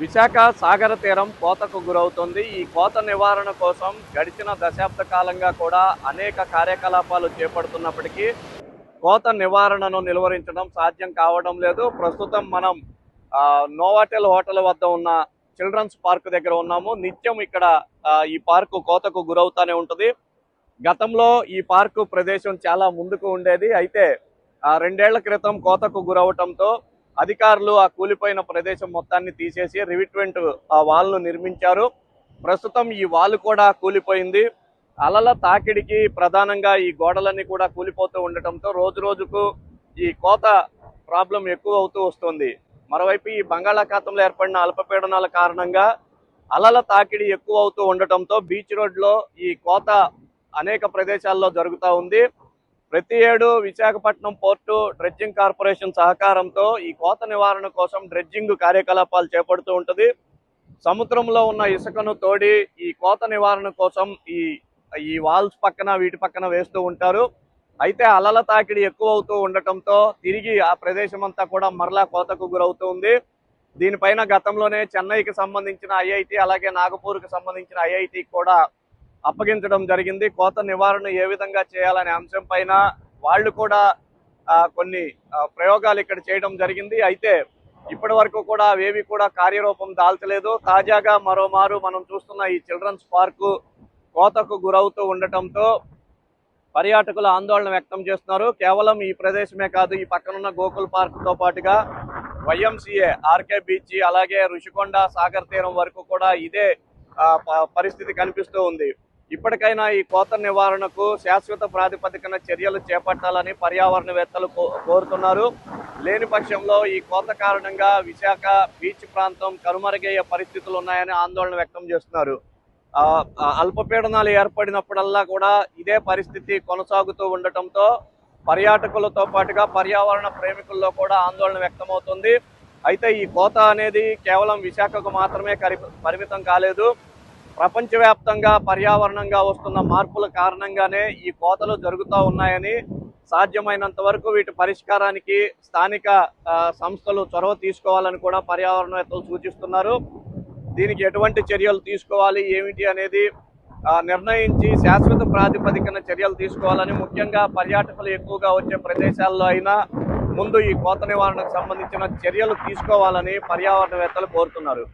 విశాఖ సాగర తీరం కోతకు గురవుతుంది. ఈ కోత నివారణ కోసం గడిచిన దశాబ్ద కాలంగా కూడా అనేక కార్యకలాపాలు చేపడుతున్నప్పటికీ కోత నివారణను నిలువరించడం సాధ్యం కావడం లేదు. ప్రస్తుతం మనం నోవాటెల్ హోటల్ వద్ద ఉన్న చిల్డ్రన్స్ పార్క్ దగ్గర ఉన్నాము. నిత్యం ఇక్కడ ఈ పార్కు కోతకు గురవుతానే ఉంటుంది. గతంలో ఈ పార్కు ప్రదేశం చాలా ముందుకు ఉండేది. అయితే రెండేళ్ళ క్రితం కోతకు గురవటంతో అధికారులు ఆ కూలిపోయిన ప్రదేశం మొత్తాన్ని తీసేసి రివిట్మెంట్ ఆ వాల్ను నిర్మించారు. ప్రస్తుతం ఈ వాల్ కూడా కూలిపోయింది. అలల తాకిడికి ప్రధానంగా ఈ గోడలన్నీ కూడా కూలిపోతూ ఉండటంతో రోజు రోజుకు ఈ కోత ప్రాబ్లం ఎక్కువ అవుతూ వస్తుంది. మరోవైపు ఈ బంగాళాఖాతంలో ఏర్పడిన అల్పపీడనాల కారణంగా అలల తాకిడి ఎక్కువ అవుతూ ఉండటంతో బీచ్ రోడ్లో ఈ కోత అనేక ప్రదేశాల్లో జరుగుతూ ఉంది. ప్రతి ఏడు విశాఖపట్నం పోర్టు డ్రెడ్జింగ్ కార్పొరేషన్ సహకారంతో ఈ కోత నివారణ కోసం డ్రెడ్జింగ్ కార్యకలాపాలు చేపడుతూ ఉంటుంది. సముద్రంలో ఉన్న ఇసుకను తోడి ఈ కోత నివారణ కోసం ఈ ఈ వాల్స్ పక్కన వీటి పక్కన వేస్తూ ఉంటారు. అయితే అలల తాకిడి ఎక్కువ అవుతూ ఉండటంతో తిరిగి ఆ ప్రదేశం అంతా కూడా మరలా కోతకు గురవుతూ ఉంది. దీనిపైన గతంలోనే చెన్నైకి సంబంధించిన ఐఐటి అలాగే నాగపూర్కి సంబంధించిన ఐఐటి కూడా అప్పగించడం జరిగింది. కోత నివారణ ఏ విధంగా చేయాలనే అంశం పైన వాళ్ళు కూడా కొన్ని ప్రయోగాలు ఇక్కడ చేయడం జరిగింది. అయితే ఇప్పటి వరకు కూడా అవేవి కూడా కార్యరూపం దాల్చలేదు. తాజాగా మరోమారు మనం చూస్తున్న ఈ చిల్డ్రన్స్ పార్కు కోతకు గురవుతూ ఉండటంతో పర్యాటకులు ఆందోళన వ్యక్తం చేస్తున్నారు. కేవలం ఈ ప్రదేశమే కాదు ఈ పక్కనున్న గోకుల్ పార్క్తో పాటుగా వైఎంసీఏ ఆర్కే బీచ్ అలాగే రుషికొండ సాగర్ తీరం వరకు కూడా ఇదే ప- పరిస్థితి కనిపిస్తూ ఉంది. ఇప్పటికైనా ఈ కోత నివారణకు శాశ్వత ప్రాతిపదికన చర్యలు చేపట్టాలని పర్యావరణవేత్తలు కో- కోరుతున్నారు. లేని పక్షంలో ఈ కోత కారణంగా విశాఖ బీచ్ ప్రాంతం కనుమరుగయ్యే పరిస్థితులు ఉన్నాయని ఆందోళన వ్యక్తం చేస్తున్నారు. అల్పపీడనాలు ఏర్పడినప్పుడల్లా కూడా ఇదే పరిస్థితి కొనసాగుతూ ఉండటంతో పర్యాటకులతో పాటుగా పర్యావరణ ప్రేమికుల్లో కూడా ఆందోళన వ్యక్తమవుతుంది. అయితే ఈ కోత అనేది కేవలం విశాఖకు మాత్రమే పరిమితం కాలేదు. ప్రపంచవ్యాప్తంగా పర్యావరణంగా వస్తున్న మార్పుల కారణంగానే ఈ కోతలు జరుగుతూ ఉన్నాయని సాధ్యమైనంత వరకు వీటి పరిష్కారానికి స్థానిక సంస్థలు చొరవ తీసుకోవాలని కూడా పర్యావరణవేత్తలు సూచిస్తున్నారు. దీనికి ఎటువంటి చర్యలు తీసుకోవాలి ఏమిటి అనేది నిర్ణయించి శాశ్వత ప్రాతిపదికన చర్యలు తీసుకోవాలని ముఖ్యంగా పర్యాటకులు ఎక్కువగా వచ్చే ప్రదేశాల్లో అయినా ముందు ఈ కోత నివారణకు సంబంధించిన చర్యలు తీసుకోవాలని పర్యావరణవేత్తలు కోరుతున్నారు.